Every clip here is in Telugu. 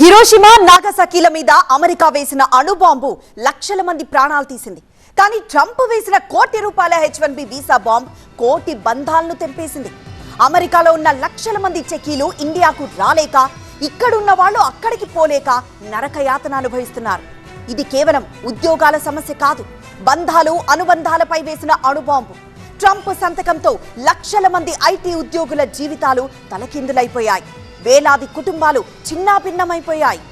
హిరోషిమా నాగసాకిల మీద అమెరికా వేసిన అణుబాంబు లక్షల మంది ప్రాణాలు తీసింది. కానీ ట్రంప్ వేసిన కోటి రూపాయల H one B visa bomb crore బంధాలను తెంపేసింది. అమెరికాలో ఉన్న లక్షల మంది చెకీలు ఇండియాకు రాలేక ఇక్కడున్న వాళ్ళు అక్కడికి పోలేక నరకయాతన అనుభవిస్తున్నారు. ఇది కేవలం ఉద్యోగాల సమస్య కాదు బంధాలు అనుబంధాలపై వేసిన అణుబాంబు. ట్రంప్ సంతకంతో లక్షల మంది ఐటీ ఉద్యోగుల జీవితాలు తలకిందులైపోయాయి. వేలాది కుటుంబాలు చిన్నాభిన్నమైపోయాయి.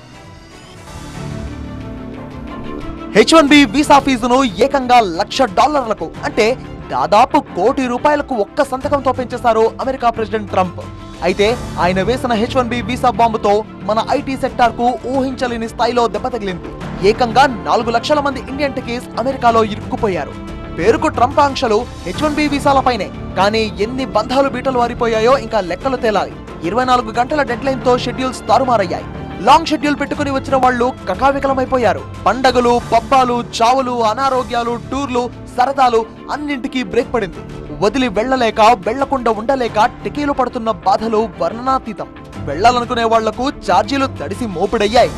హెచ్ వన్ బి వీసా ఫీజును ఏకంగా లక్ష డాలర్లకు అంటే దాదాపు కోటి రూపాయలకు ఒక్క సంతకంతో పెంచేశారు అమెరికా ప్రెసిడెంట్ ట్రంప్. అయితే ఆయన వేసిన హెచ్ వన్ బి వీసా బాంబుతో మన ఐటీ సెక్టార్కు ఊహించలేని స్థాయిలో దెబ్బ తగిలింది. ఏకంగా నాలుగు లక్షల మంది ఇండియన్ టికీస్ అమెరికాలో ఇరుక్కుపోయారు. పేరుకు ట్రంప్ ఆంక్షలు హెచ్ వన్ బి వీసాలపైనే కానీ ఎన్ని బంధాలు బీటలు వారిపోయాయో ఇంకా లెక్కలు తేలాలి. ఇరవై నాలుగు గంటల డెడ్ లైన్తో షెడ్యూల్స్ తారుమారయ్యాయి. లాంగ్ షెడ్యూల్ పెట్టుకుని వచ్చిన వాళ్ళు కకావికలమైపోయారు. పండగలు పబ్బాలు చావులు అనారోగ్యాలు టూర్లు సరదాలు అన్నింటికీ బ్రేక్ పడింది. వదిలి వెళ్ళలేక వెళ్ళకుండా ఉండలేక టికీలు పడుతున్న బాధలు వర్ణనాతీతం. వెళ్ళాలనుకునే వాళ్ళకు ఛార్జీలు తడిసి మోపిడయ్యాయి.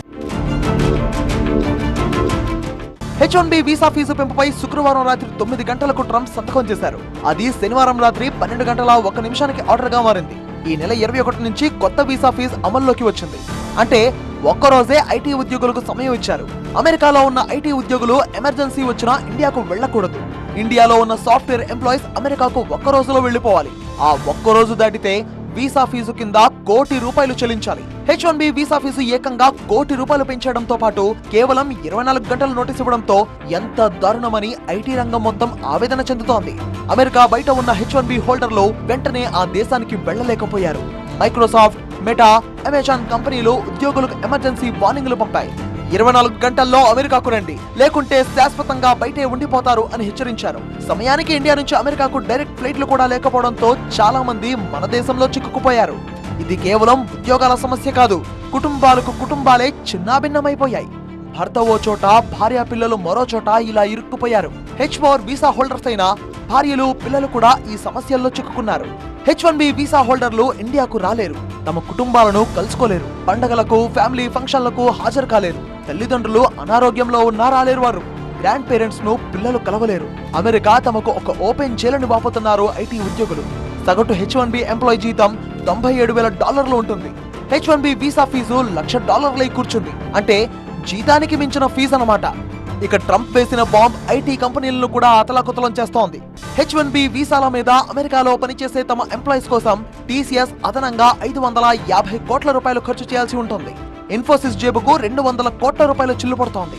హెచ్ వన్ బి వీసా ఫీజు పెంపుపై శుక్రవారం రాత్రి తొమ్మిది గంటలకు ట్రంప్ సంతకం చేశారు. అది శనివారం రాత్రి పన్నెండు గంటల ఒక నిమిషానికి ఆర్డర్గా మారింది. ఈ నెల ఇరవై ఒకటి నుంచి కొత్త వీసా ఫీజు అమల్లోకి వచ్చింది. అంటే ఒక్కరోజే ఐటీ ఉద్యోగులకు సమయం ఇచ్చారు. అమెరికాలో ఉన్న ఐటీ ఉద్యోగులు ఎమర్జెన్సీ వచ్చినా ఇండియాకు వెళ్ళకూడదు. ఇండియాలో ఉన్న సాఫ్ట్వేర్ ఎంప్లాయీస్ అమెరికాకు ఒక్క రోజులో వెళ్ళిపోవాలి ఆ ఒక్క రోజు దాటితే వీసా ఫీజు కింద కోటి రూపాయలు చెల్లించాలి. హెచ్ వన్ బి వీసా ఫీజు ఏకంగా కోటి రూపాయలు పెంచడంతో పాటు కేవలం ఇరవై నాలుగు గంటల నోటీస్ ఇవ్వడంతో ఎంత దారుణమని ఐటీ రంగం మొత్తం ఆవేదన చెందుతోంది. అమెరికా బయట ఉన్న హెచ్ వన్ బి హోల్డర్లు వెంటనే ఆ దేశానికి వెళ్ళలేకపోయారు మైక్రోసాఫ్ట్ మెటా అమెజాన్ కంపెనీలు ఉద్యోగులకు ఎమర్జెన్సీ వార్నింగ్లు పంపాయి. ఇరవై నాలుగు గంటల్లో అమెరికాకు రండి. లేకుంటే శాశ్వతంగా బయటే ఉండిపోతారు అని హెచ్చరించారు. సమయానికి ఇండియా నుంచి అమెరికాకు డైరెక్ట్ ఫ్లైట్లు కూడా లేకపోవడంతో చాలా మంది మన దేశంలో చిక్కుకుపోయారు. ఇది కేవలం ఉద్యోగాల సమస్య కాదు కుటుంబాలకు కుటుంబాలే చిన్నాభిన్నమైపోయాయి. భర్త ఓ చోట భార్య పిల్లలు మరో చోట ఇలా ఇరుక్కుపోయారు. హెచ్ ఫోర్ వీసా హోల్డర్స్ అయిన భార్యలు పిల్లలు కూడా ఈ సమస్యల్లో చిక్కుకున్నారు. హెచ్ వన్ బి వీసా హోల్డర్లు ఇండియాకు రాలేరు. తమ కుటుంబాలను కలుసుకోలేరు. పండగలకు ఫ్యామిలీ ఫంక్షన్లకు హాజరు కాలేరు. తల్లిదండ్రులు అనారోగ్యంలో ఉన్నా రాలేరు వారు? గ్రాండ్ పేరెంట్స్ను పిల్లలు కలవలేరు. అమెరికా తమకు ఒక ఓపెన్ జైలుని వాపుతున్నారు ఐటీ ఉద్యోగులు. సగటు హెచ్ వన్ బి ఎంప్లాయ్ జీతం తొంభై ఏడు వేల డాలర్లు ఉంటుంది. హెచ్ వన్ బి వీసా ఫీజు లక్ష డాలర్లై కూర్చుంది. అంటే జీతానికి మించిన ఫీజు అనమాట ఇక ట్రంప్ వేసిన బాంబ్ ఐటీ కంపెనీలను కూడా అతలాకుతలం చేస్తోంది. హెచ్ వన్ బి వీసాల మీద అమెరికాలో పనిచేసే తమ ఎంప్లాయీస్ కోసం టీసీఎస్ అదనంగా ఐదు వందల యాభై కోట్ల రూపాయలు ఖర్చు చేయాల్సి ఉంటుంది. ఇన్ఫోసిస్ జేబుకు రెండు వందల కోట్ల రూపాయలు చిల్లు పడుతోంది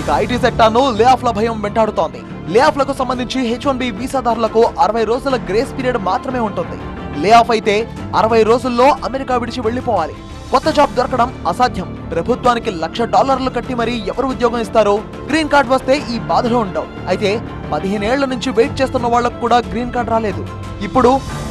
ఇక ఐటీ సెక్టార్ను లే ఆఫ్ల భయం వెంటాడుతోంది. లే ఆఫ్లకు సంబంధించి హెచ్ వన్ బి వీసాదారులకు అరవై రోజుల గ్రేస్ పీరియడ్ మాత్రమే ఉంటుంది. లే ఆఫ్ అయితే అరవై రోజుల్లో అమెరికా విడిచి వెళ్ళిపోవాలి కొత్త జాబ్ దొరకడం అసాధ్యం. ప్రభుత్వానికి లక్ష డాలర్లు కట్టి మరీ ఎవరు ఉద్యోగం ఇస్తారో గ్రీన్ కార్డ్ వస్తే ఈ బాధలు ఉండవు. అయితే పదిహేనేళ్ళ నుంచి వెయిట్ చేస్తున్న వాళ్ళకు కూడా గ్రీన్ కార్డ్ రాలేదు. ఇప్పుడు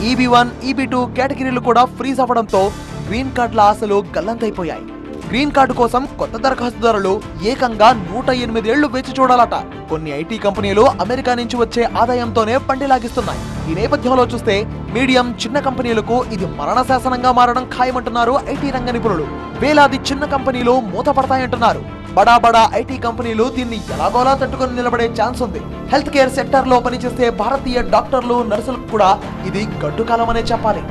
ఈబీ వన్ ఈబీ టూ కేటగిరీలు కూడా ఫ్రీజ్ అవ్వడంతో గ్రీన్ కార్డుల ఆశలు గల్లంతైపోయాయి. గ్రీన్ కార్డు కోసం కొత్త దరఖాస్తుదారులు ఏకంగా నూట ఎనిమిదేళ్ళు వేచి చూడాలట. కొన్ని ఐటీ కంపెనీలు అమెరికా నుంచి వచ్చే ఆదాయంతోనే పండిలాగిస్తున్నాయి ఈ నేపథ్యంలో చూస్తే మీడియం చిన్న కంపెనీలకు ఇది మరణ శాసనంగా మారడం ఖాయమంటున్నారు ఐటీ రంగ నిపుణులు. వేలాది చిన్న కంపెనీలు మూతపడతాయంటున్నారు. బడా బడా ఐటీ కంపెనీలు దీన్ని ఎలాగోలా తట్టుకొని నిలబడే ఛాన్స్ ఉంది. హెల్త్ కేర్ సెక్టర్లో పనిచేసే భారతీయ డాక్టర్లు నర్సులకు కూడా ఇది గడ్డుకాలం అనే చెప్పాలి.